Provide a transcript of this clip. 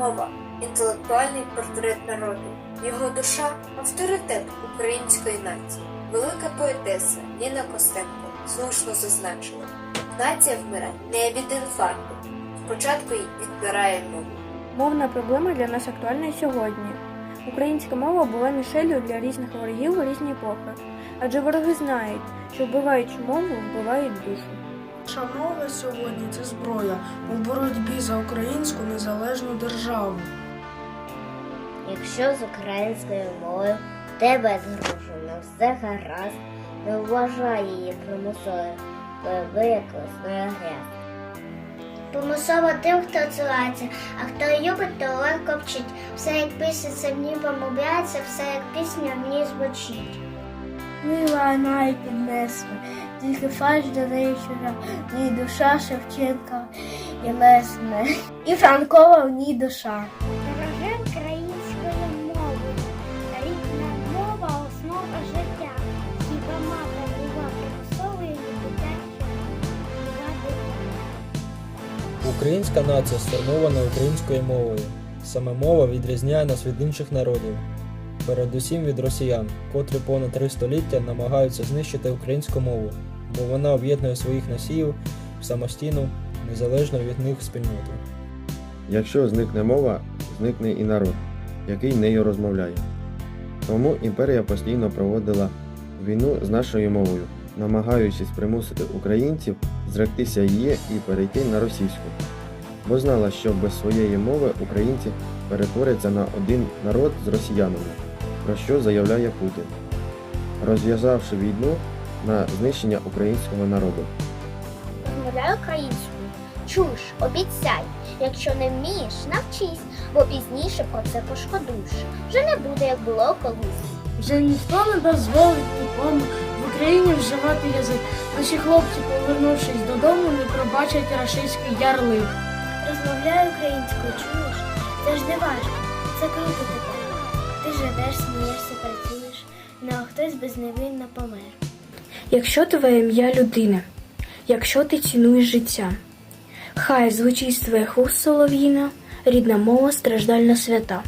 Мова інтелектуальний портрет народу. Його душа авторитет української нації. Велика поетеса Ніна Костенко слушно зазначила: нація вмирає не від інфаркту. Спочатку й відбирає мову. Мовна проблема для нас актуальна сьогодні. Українська мова була мішелью для різних ворогів у різні епохи. Адже вороги знають, що вбиваючи мову, вбивають душу. Наша мова сьогодні це зброя у боротьбі за українську незалежну державу. Якщо з українською мовою тебе згружено все гаразд, не вважай її примусовою, то викосною грязь. Примусово тим, хто цілається, а хто любить, то легко вчить. Все як пишеться в ній помовляється, все як пісня в ній звучить. Мила навіть піднесла, тільки фальш до неї чужа, в ній душа Шевченка і Лесне, і Франкова в ній душа. Дороге українською мовою, рідна мова основа життя. Хіба мати була примусовою дитячою? Українська нація сформована українською мовою. Саме мова відрізняє нас від інших народів, передусім від росіян, котрі понад три століття намагаються знищити українську мову, бо вона об'єднує своїх носіїв в самостійну, незалежну від них спільноту. Якщо зникне мова, зникне і народ, який нею розмовляє. Тому імперія постійно проводила війну з нашою мовою, намагаючись примусити українців зректися її і перейти на російську, бо знала, що без своєї мови українці перетворяться на один народ з росіянами, про що заявляє Путін, розв'язавши війну на знищення українського народу. Розмовляй українською. Чуєш, обіцяй. Якщо не вмієш, навчись, бо пізніше про це пошкодуєш. Вже не буде, як було колись. Вже ніхто не дозволить нікому в Україні вживати язик. Наші хлопці, повернувшись додому, не пробачать рашистський ярлик. Розмовляй українською, чуєш? Це ж не важко. Це круто тепер. Живеш, смієшся, працюєш, ну а хтось безневинно помер. Якщо твоє ім'я людина, якщо ти цінуєш життя, хай звучить з твоїх вуст солов'їна, рідна мова страждальна свята.